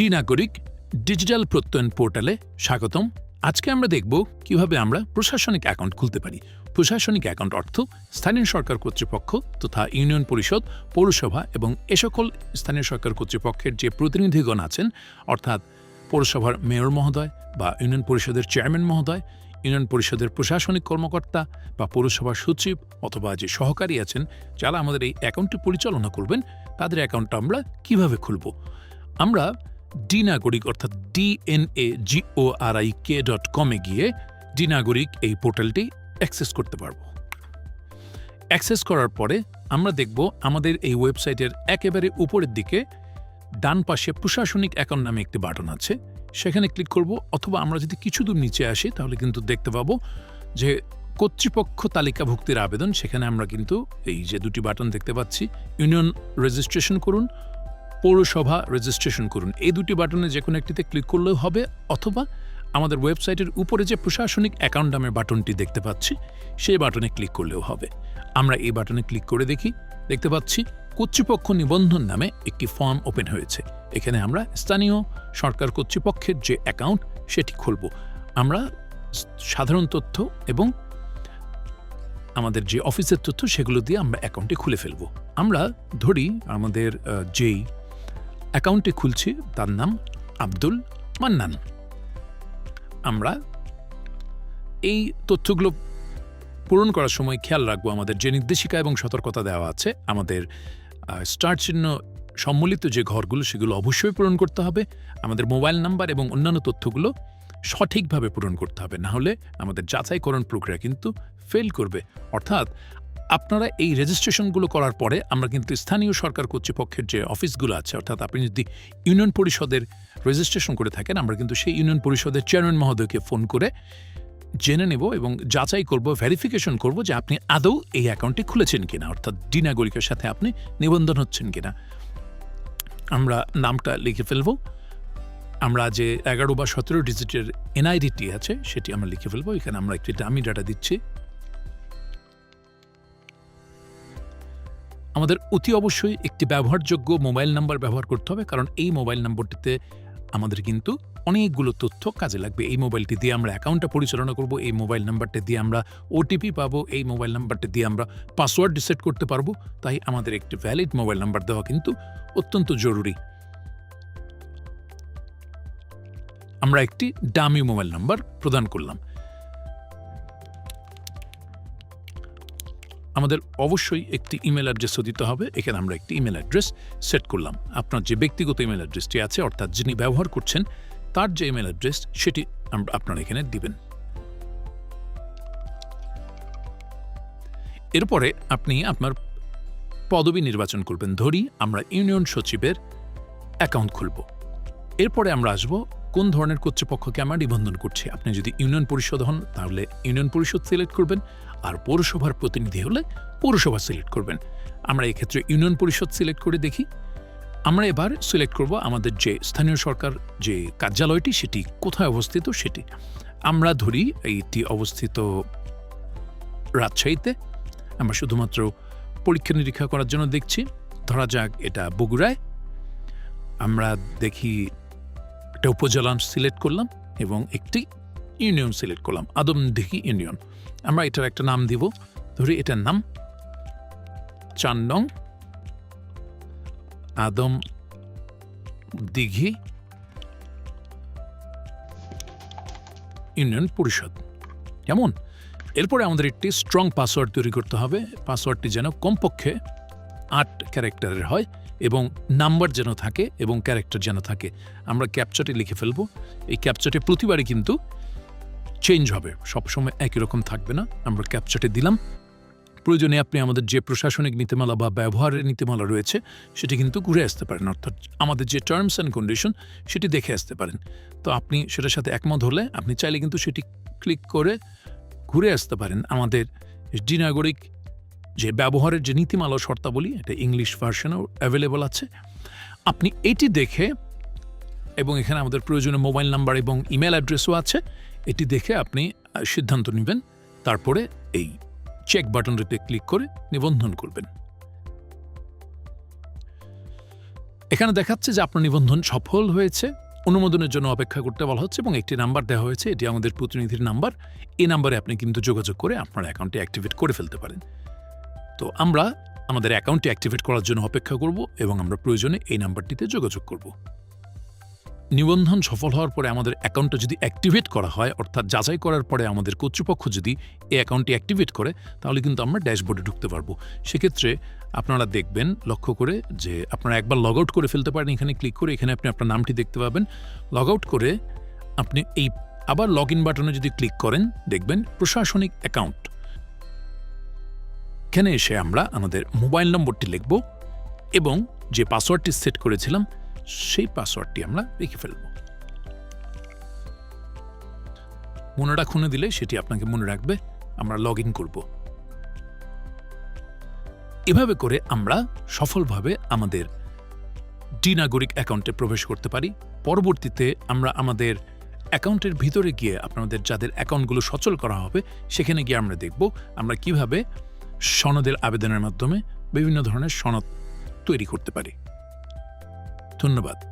D নাগরিক digital প্রত্যয়ন পোর্টালে স্বাগতম। আজকে আমরা দেখব কীভাবে আমরা প্রশাসনিক অ্যাকাউন্ট খুলতে পারি। প্রশাসনিক অ্যাকাউন্ট অর্থ স্থানীয় সরকার কর্তৃপক্ষ তথা ইউনিয়ন পরিষদ, পৌরসভা এবং এ সকল স্থানীয় সরকার কর্তৃপক্ষের যে প্রতিনিধিগণ আছেন, অর্থাৎ পৌরসভার মেয়র মহোদয় বা ইউনিয়ন পরিষদের চেয়ারম্যান মহোদয়, ইউনিয়ন পরিষদের প্রশাসনিক কর্মকর্তা বা পৌরসভার সচিব অথবা যে সহকারী আছেন, যারা আমাদের এই অ্যাকাউন্টটি পরিচালনা করবেন, তাদের অ্যাকাউন্টটা আমরা কীভাবে খুলব? আমরা ডি নাগরিক, অর্থাৎ ডিএনএ জিওআরআই কে ডট কমে গিয়ে ডি নাগরিক এই পোর্টালটি অ্যাক্সেস করতে পারব। অ্যাক্সেস করার পরে আমরা দেখব আমাদের এই ওয়েবসাইটের একেবারে উপরের দিকে ডান পাশে প্রশাসনিক অ্যাকাউন্ট নামে একটি বাটন আছে। সেখানে ক্লিক করব, অথবা আমরা যদি কিছু দূর নিচে আসি, তাহলে কিন্তু দেখতে পাবো যে কর্তৃপক্ষ তালিকাভুক্তির আবেদন। সেখানে আমরা কিন্তু এই যে দুটি বাটন দেখতে পাচ্ছি, ইউনিয়ন রেজিস্ট্রেশন করুন পৌরসভা রেজিস্ট্রেশন করুন। এই দুটি বাটনে যে কোনো একটিতে ক্লিক করলেও হবে, অথবা আমাদের ওয়েবসাইটের উপরে যে প্রশাসনিক অ্যাকাউন্ট নামের বাটনটি দেখতে পাচ্ছি, সেই বাটনে ক্লিক করলেও হবে। আমরা এই বাটনে ক্লিক করে দেখি, দেখতে পাচ্ছি কর্তৃপক্ষ নিবন্ধন নামে একটি ফর্ম ওপেন হয়েছে। এখানে আমরা স্থানীয় সরকার কর্তৃপক্ষের যে অ্যাকাউন্ট সেটি খুলব। আমরা সাধারণ তথ্য এবং আমাদের যে অফিসের তথ্য, সেগুলো দিয়ে আমরা অ্যাকাউন্টটি খুলে ফেলব। আমরা ধরি আমাদের যেই অ্যাকাউন্টটি খুলছি, তার নাম আব্দুল মান্নান। আমরা এই তথ্যগুলো পূরণ করার সময় খেয়াল রাখব, আমাদের যে নির্দেশিকা এবং সতর্কতা দেওয়া আছে, আমাদের স্টার চিহ্ন সম্মিলিত যে ঘরগুলো, সেগুলো অবশ্যই পূরণ করতে হবে, আমাদের মোবাইল নাম্বার এবং অন্যান্য তথ্যগুলো সঠিকভাবে পূরণ করতে হবে না হলে আমাদের যাচাইকরণ প্রক্রিয়া কিন্তু ফেল করবে। অর্থাৎ আপনারা এই রেজিস্ট্রেশনগুলো করার পরে আমরা কিন্তু স্থানীয় সরকার কর্তৃপক্ষের যে অফিসগুলো আছে, অর্থাৎ আপনি যদি ইউনিয়ন পরিষদের রেজিস্ট্রেশন করে থাকেন, আমরা কিন্তু সেই ইউনিয়ন পরিষদের চেয়ারম্যান মহোদয়কে ফোন করে জেনে নেব এবং যাচাই করব ভেরিফিকেশন করব যে আপনি আদৌ এই অ্যাকাউন্টটি খুলেছেন কিনা, অর্থাৎ ডিনাগরিকের সাথে আপনি নিবন্ধন হচ্ছেন কিনা। আমরা নামটা লিখে ফেলব। আমরা যে এগারো বা সতেরো ডিজিটের এনআইডিটি আছে, সেটি আমরা লিখে ফেলব। এখানে আমরা একটি দামি ডাটা দিচ্ছি। আমাদের অতি অবশ্যই একটি ব্যবহারযোগ্য মোবাইল নাম্বার ব্যবহার করতে হবে, কারণ এই মোবাইল নম্বরটিতে আমাদের কিন্তু অনেকগুলো তথ্য কাজে লাগবে। এই মোবাইলটি দিয়ে আমরা অ্যাকাউন্টটা পরিচালনা করব, এই মোবাইল নাম্বারটা দিয়ে আমরা ওটিপি পাবো, এই মোবাইল নাম্বারটা দিয়ে আমরা পাসওয়ার্ড ডিসেট করতে পারব। তাই আমাদের একটি ভ্যালিড মোবাইল নাম্বার দেওয়া কিন্তু অত্যন্ত জরুরি। আমরা একটি ডামি মোবাইল নাম্বার প্রদান করলাম। আমাদের অবশ্যই একটি ইমেল অ্যাড্রেসও দিতে হবে। এখানে আমরা একটি ইমেল অ্যাড্রেস সেট করলাম। আপনার যে ব্যক্তিগত ইমেল অ্যাড্রেসটি আছে, অর্থাৎ যিনি ব্যবহার করছেন, তার যে ইমেল অ্যাড্রেস সেটি আপনারা এখানে দিবেন। এরপরে আপনি আপনার পদবি নির্বাচন করবেন। ধরি আমরা ইউনিয়ন সচিবের অ্যাকাউন্ট খুলব। এরপরে আমরা আসব কোন ধরনের কর্তৃপক্ষকে আমরা নিবন্ধন করছি? আপনি যদি ইউনিয়ন পরিষদ হন, তাহলে ইউনিয়ন পরিষদ সিলেক্ট করবেন। আর পৌরসভার প্রতিনিধি হলে পৌরসভা সিলেক্ট করবেন। আমরা এক্ষেত্রে ইউনিয়ন পরিষদ সিলেক্ট করে দেখি। আমরা এবার সিলেক্ট করব আমাদের যে স্থানীয় সরকার যে কার্যালয়টি, সেটি কোথায় অবস্থিত? সেটি। আমরা ধরি এইটি অবস্থিত রাজশাহীতে। আমরা শুধুমাত্র পরীক্ষা নিরীক্ষা করার জন্য দেখছি। ধরা যাক এটা বগুড়ায়। আমরা দেখি একটা উপজেলা সিলেক্ট করলাম এবং একটি ইউনিয়ন সিলেক্ট করলাম আদমদিঘি ইউনিয়ন। আমরা এটার একটা নাম দিব, ধরি এটার নাম চান্নং আদম দিঘি ইউনিয়ন পরিষদ। কেমন? এরপরে আমাদের একটি স্ট্রং পাসওয়ার্ড তৈরি করতে হবে পাসওয়ার্ডটি যেন কমপক্ষে আট ক্যারেক্টারের হয়। এবং নাম্বার যেন থাকে এবং ক্যারেক্টার যেন থাকে, আমরা ক্যাপচারটি লিখে ফেলব। এই ক্যাপচারটি প্রতিবারই কিন্তু চেঞ্জ হবে, সবসময় একই রকম থাকবে না। আমরা ক্যাপচারটি দিলাম। প্রয়োজনে আপনি আমাদের যে প্রশাসনিক নীতিমালা বা ব্যবহারের নীতিমালা রয়েছে, সেটি কিন্তু ঘুরে আসতে পারেন। অর্থাৎ আমাদের যে টার্মস অ্যান্ড কন্ডিশন সেটি দেখে আসতে পারেন। তো আপনি সেটার সাথে একমত হলে আপনি চাইলে কিন্তু সেটি ক্লিক করে ঘুরে আসতে পারেন। আমাদের ডি নাগরিক যে ব্যবহারের যে নীতিমালা শর্তাবলী, এটা ইংলিশ ভার্সনও অ্যাভেলেবল আছে। আপনি এটি দেখে এবং এখানে আমাদের প্রয়োজনীয় মোবাইল নাম্বার এবং ইমেল অ্যাড্রেসও আছে, এটি দেখে আপনি সিদ্ধান্ত নেবেন। তারপরে এই চেক বাটনটিতে ক্লিক করে নিবন্ধন করবেন। এখানে দেখাচ্ছে যে আপনার নিবন্ধন সফল হয়েছে, অনুমোদনের জন্য অপেক্ষা করতে বলা হচ্ছে এবং একটি নাম্বার দেওয়া হয়েছে, এটি আমাদের প্রতিনিধির নাম্বার এই নাম্বারে আপনি কিন্তু যোগাযোগ করে আপনার অ্যাকাউন্টটি অ্যাক্টিভেট করে ফেলতে পারেন। তো আমরা আমাদের অ্যাকাউন্টটি অ্যাক্টিভেট করার জন্য অপেক্ষা করব এবং আমরা প্রয়োজনে এই নাম্বারটিতে যোগাযোগ করব। নিবন্ধন সফল হওয়ার পরে আমাদের অ্যাকাউন্টটা যদি অ্যাক্টিভেট করা হয়, অর্থাৎ যাচাই করার পরে আমাদের কর্তৃপক্ষ যদি এই অ্যাকাউন্টটি অ্যাক্টিভেট করে, তাহলে কিন্তু আমরা ড্যাশবোর্ডে ঢুকতে পারব। সেক্ষেত্রে আপনারা দেখবেন, লক্ষ্য করে যে আপনারা একবার লগ আউট করে ফেলতে পারেন, এখানে ক্লিক করে এখানে আপনি আপনার নামটি দেখতে পাবেন। লগ আউট করে আপনি এই আবার লগ ইন বাটনে যদি ক্লিক করেন, দেখবেন প্রশাসনিক অ্যাকাউন্ট এখানে এসে আমরা আমাদের মোবাইল নম্বরটি লিখব এবং যে পাসওয়ার্ডটি সেট করেছিলাম, সেই পাসওয়ার্ডটি আমরা লিখে ফেলব। মনে রাখুনে দিলে সেটি আপনাকে মনে রাখবে, আমরা লগ ইন করব। এভাবে করে আমরা সফলভাবে আমাদের ডি নাগরিক অ্যাকাউন্টে প্রবেশ করতে পারি। পরবর্তীতে আমরা আমাদের অ্যাকাউন্টের ভিতরে গিয়ে আপনাদের যাদের অ্যাকাউন্টগুলো সচল করা হবে, সেখানে গিয়ে আমরা দেখব আমরা কীভাবে সনদের আবেদনের মাধ্যমে বিভিন্ন ধরনের সনদ তৈরি করতে পারি। ধন্যবাদ।